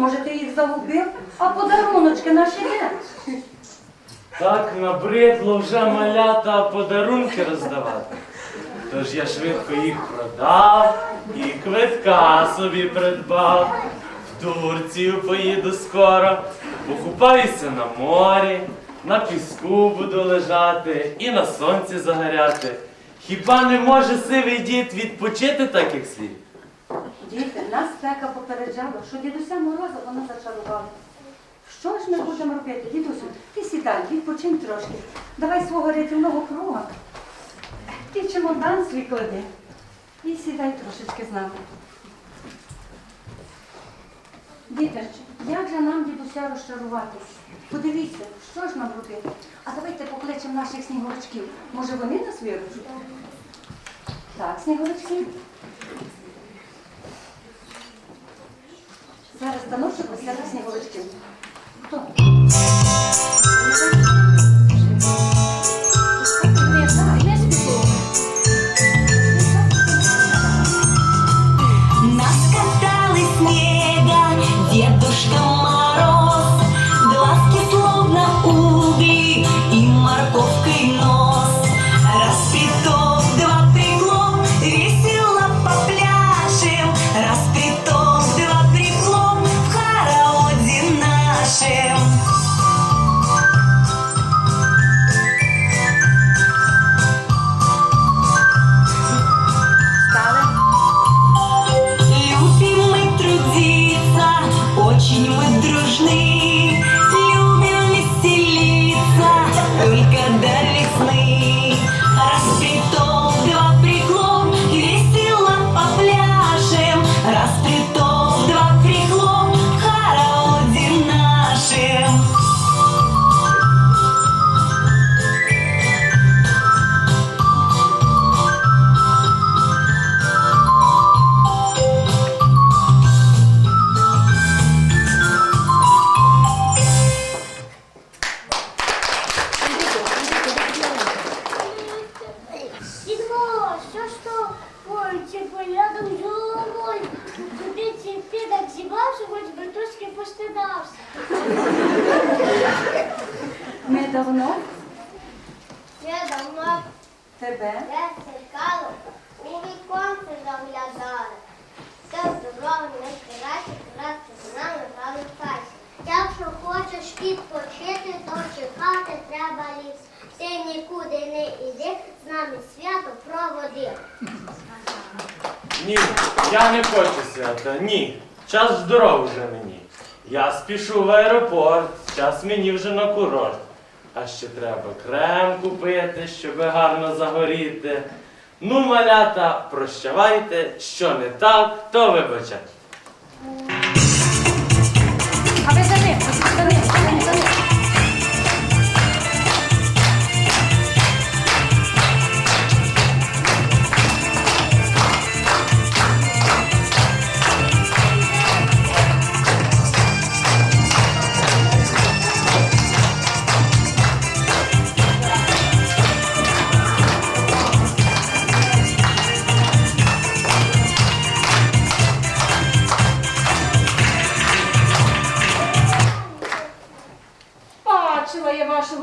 може ти їх загубив, а подаруночки наші де? Так набридло вже малята подарунки роздавати. Тож я швидко їх продав і квитка собі придбав. В Турцію поїду скоро, покупаюся на морі, на піску буду лежати і на сонці загоряти. Хіба не може сивий дід відпочити так, як слід? Діти, нас спека попереджала, що дідуся Мороза вона зачарувала. Що ж ми будемо робити? Дідусю, ти сідай, відпочинь трошки. Давай свого рятівного круга. Ти чемодан свій клади. І сідай трошечки з нами. Діти, як же нам дідуся розчаруватись? Подивіться, що ж нам робити? А давайте покличемо наших сніговичків. Може вони нас виручать? Так, сніговички. Зараз станочок посяду сніговичків. Хто? Тебе. я цікаво, у віконце заглядали. Все здорово, не старайся, краще з нами залишайся. Якщо хочеш відпочити, то чекати треба ліс. Ти нікуди не йди, з нами свято проводи. Ні, я не хочу свята, ні. Час здоров вже мені. Я спішу в аеропорт, час мені вже на курорт. А ще треба крем купити, щоб гарно загоріти. Ну, малята, прощавайте, що не так, то вибачайте. А ви за ним, за ним,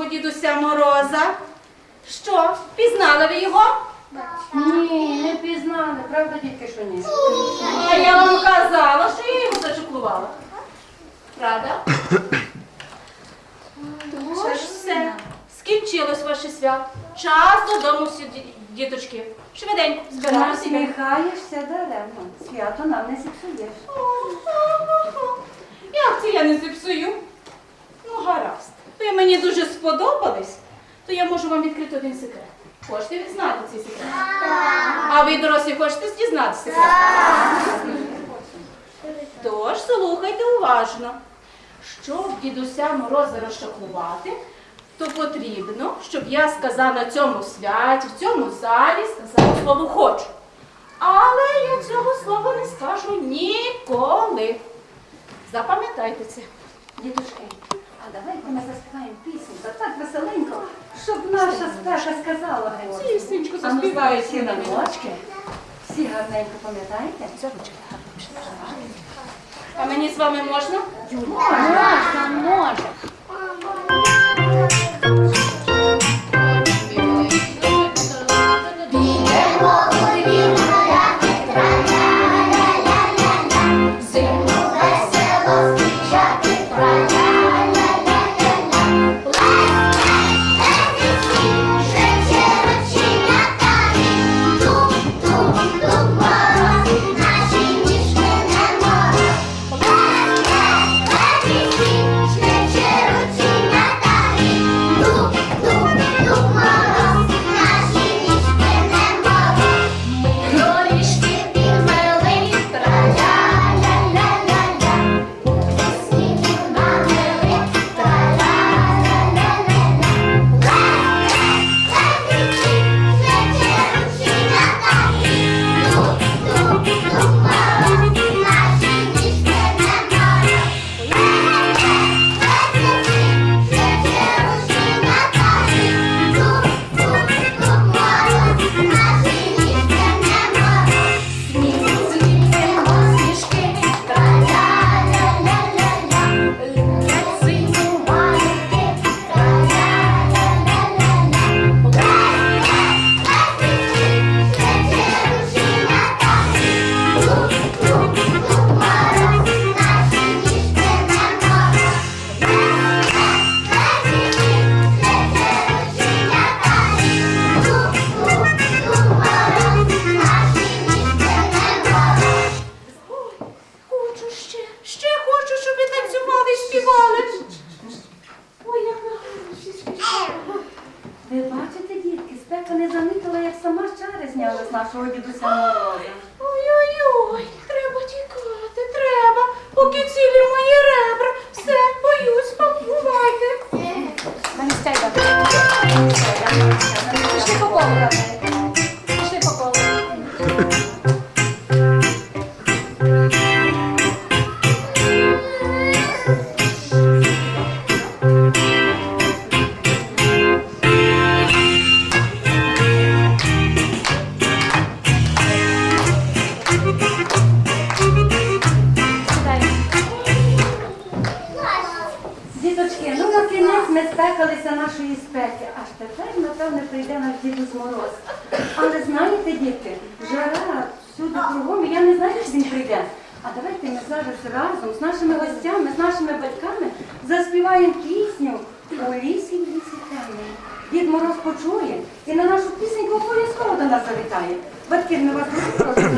дідуся Мороза. Що, впізнали ви його? Ні, не пізнали. Правда, дітки, що ні? А я вам казала, що я його зачеклувала. Правда? Тож все. Скінчилось ваше свято. Час додому всі ді- діточки. Швиденько, збираємося. Насміхаєшся даремно. Свято нам не зіпсуєш. Як це я не зіпсую? Ну, гаразд. Ви мені дуже сподобались, то я можу вам відкрити один секрет. Хочете знати цей секрет? А ви, дорослі, хочете дізнатися секрет? Тож слухайте уважно. Щоб дідуся Мороза розчаклувати, то потрібно, щоб я сказав на цьому святі, в цьому залі сказала слово хочу. Але я цього слова не скажу ніколи. Запам'ятайте це. Діточки, а давайте ми заспіваємо пісню, та так веселенько, щоб наша спеша сказала. Піснічку А ну всі на ночки. Всі гарненько пам'ятаєте? А мені з вами можна? Можна, можна. заспіваємо пісню у лісі в. Дід Мороз почує і на нашу пісеньку обов'язково до нас завітає. Батьки ми вас дуже прошу,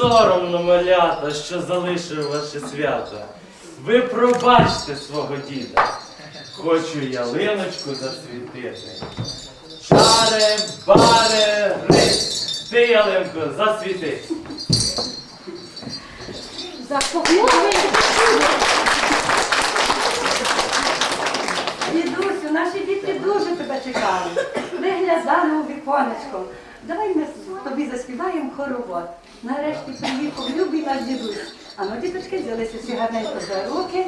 Соромно малята, що залишив ваше свято. Ви пробачте свого діда. Хочу ялиночку засвітити. Чаре, баре, гриць, ти, ялинку засвіти. Заспокоюй! Дідусю, наші діти дуже тебе чекали. Виглядали у віконечко. Давай ми тобі заспіваємо хоровод. Нарешті приїхав любий наш дідусь. А ми діточки взялися всі гарненько за руки.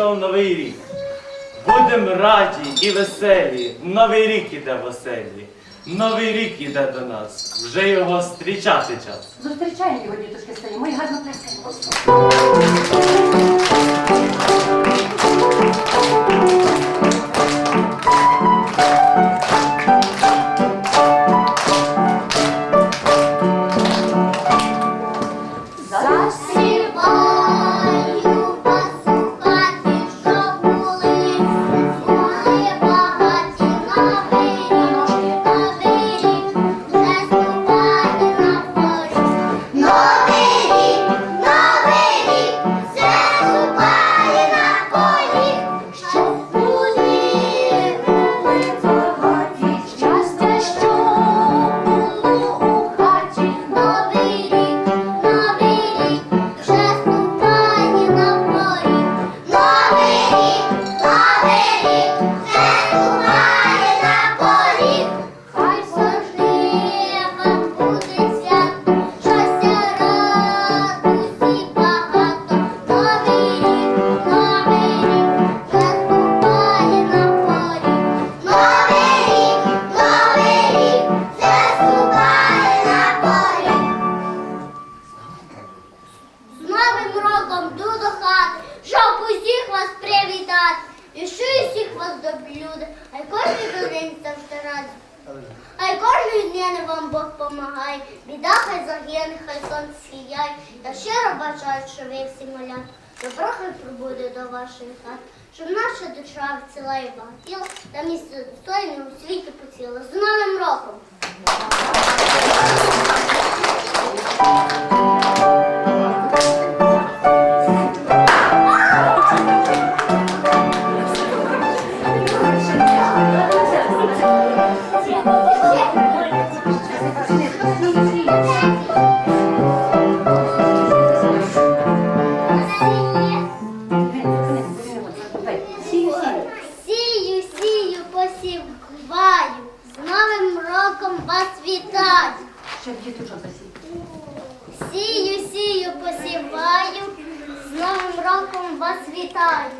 прийшов новий рік. Будем раді і веселі. Новий рік іде в оселі. Новий рік іде до нас. Вже його зустрічати час. Зустрічаємо його, діточки старі, ми гарно плескаємо. всім малят. Хай прибуде до вашої хат, щоб наша душа ціла і багатіла, та місце достойне у світі поціла. З новим роком! цвітать. Ще діточок засій. Сію, сію, посіваю, з новим роком вас вітаю.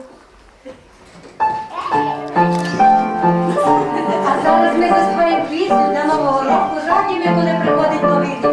А зараз ми заспаємо пісню для нового року. Жадів, коли приходить новий дом.